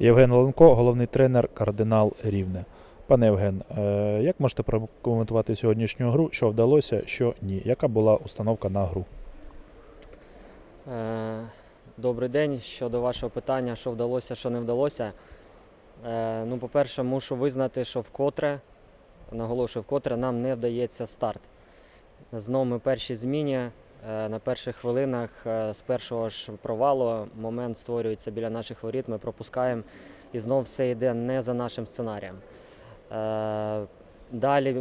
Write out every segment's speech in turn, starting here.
Євген Ленко, головний тренер, кардинал Рівне. Пане Євген, е, як можете прокоментувати сьогоднішню гру? Що вдалося, що ні? Яка була установка на гру? Е, Добрий день. Щодо вашого питання, що вдалося, що не вдалося. Е, Ну, по-перше, мушу визнати, що вкотре, наголошую, вкотре нам не вдається старт. Знову ми перші зміні. Е, На перших хвилинах е, з першого ж провалу момент створюється біля наших воріт, ми пропускаємо і знов все йде не за нашим сценарієм. Е, Далі,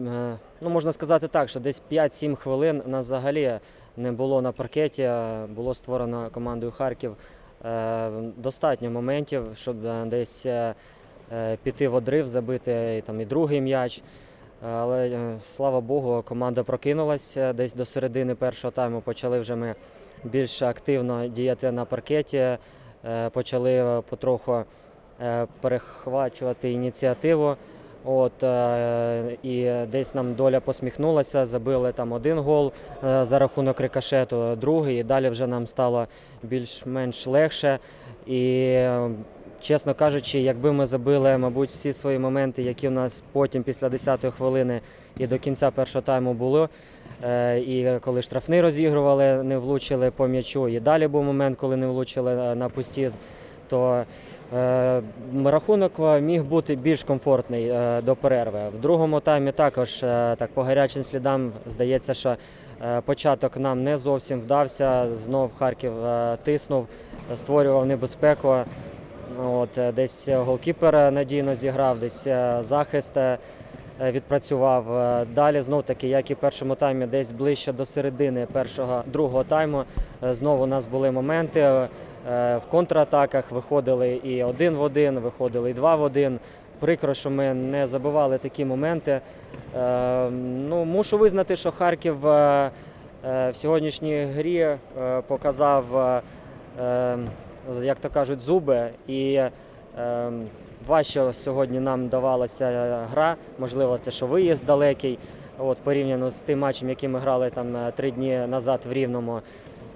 ну можна сказати так, що десь 5-7 хвилин нас взагалі не було на паркеті. Було створено командою Харків достатньо моментів, щоб десь піти в одрив, забити там, і другий м'яч. Але е, слава Богу, команда прокинулася десь до середини першого тайму. Почали вже ми більш активно діяти на паркеті, е, почали е, потроху перехвачувати ініціативу. От, і десь нам доля посміхнулася, забили там один гол за рахунок рикошету, другий, і далі вже нам стало більш-менш легше. І, чесно кажучи, якби ми забили, мабуть, всі свої моменти, які в нас потім після 10-ї хвилини і до кінця першого тайму були. е, І коли штрафний розігрували, не влучили по м'ячу. І далі був момент, коли не влучили е, на пусті, то е, рахунок е, міг бути більш комфортний е, до перерви. В другому таймі також е, так по гарячим слідам здається, що е, початок нам не зовсім вдався. Знов Харків е, тиснув, створював небезпеку. От, е, десь голкіпер надійно зіграв, десь е, захист е, відпрацював. Е, Далі знов таки, як і в першому таймі, десь ближче до середини першого другого тайму. е, Знову у нас були моменти. е, В контратаках виходили і один в один, виходили і два в один. Прикро, що ми не забивали такі моменти. Е, Ну, мушу визнати, що Харків е, е, в сьогоднішній грі е, показав, е, е, як то кажуть, зуби. І е, важче сьогодні нам давалася гра. Можливо, це що виїзд далекий, от, порівняно з тим матчем, який ми грали там е, три дні назад в Рівному.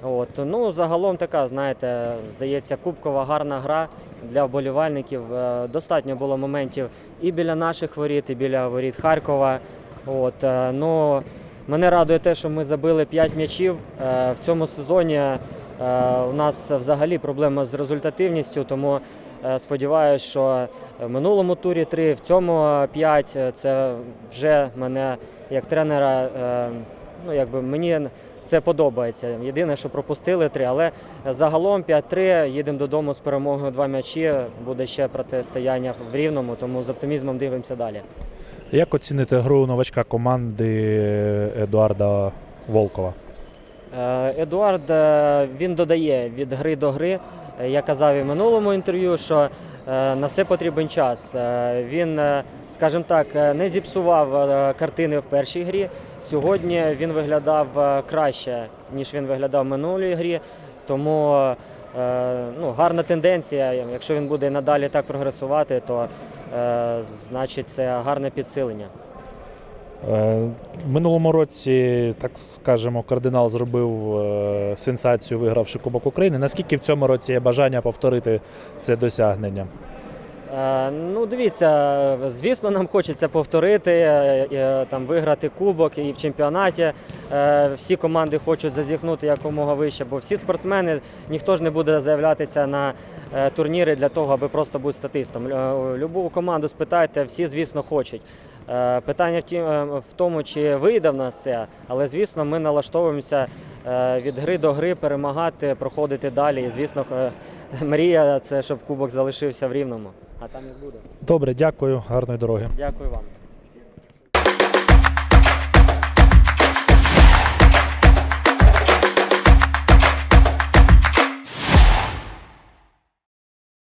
От, ну, загалом така, знаєте, здається, кубкова гарна гра для вболівальників. Е, Достатньо було моментів і біля наших воріт, і біля воріт Харкова. От, е, ну, мене радує те, що ми забили 5 м'ячів. В цьому сезоні у нас взагалі проблема з результативністю, тому е, сподіваюся, що в минулому турі 3, в цьому 5. Це вже мене як тренера, е, ну, якби мені це подобається. Єдине, що пропустили 3, але загалом 5-3, їдемо додому з перемогою 2 м'ячі. Буде ще протистояння в рівному, тому з оптимізмом дивимося далі. Як оціните гру новачка команди Едуарда Волкова? Е, Едуард е, він додає від гри до гри. Е, Я казав і в минулому інтерв'ю, що на все потрібен час. Він, скажімо так, не зіпсував картини в першій грі. Сьогодні він виглядав краще, ніж він виглядав в минулій грі. Тому ну, гарна тенденція. Якщо він буде надалі так прогресувати, то значить це гарне підсилення. Е, В минулому році, так скажемо, кардинал зробив е, сенсацію, вигравши Кубок України. Наскільки в цьому році є бажання повторити це досягнення? Е, Ну, дивіться, звісно, нам хочеться повторити, там, виграти кубок і в чемпіонаті. Всі команди хочуть зазіхнути якомога вище, бо всі спортсмени, ніхто ж не буде заявлятися на турніри для того, аби просто бути статистом. Любу команду спитайте, всі, звісно, хочуть. Е, Питання в е, в тому, чи вийде в нас це, але звісно, ми налаштовуємося е, від гри до гри перемагати, проходити далі. І звісно, мрія це щоб кубок залишився в рівному. А там і буде. Добре, дякую, гарної дороги. Дякую вам.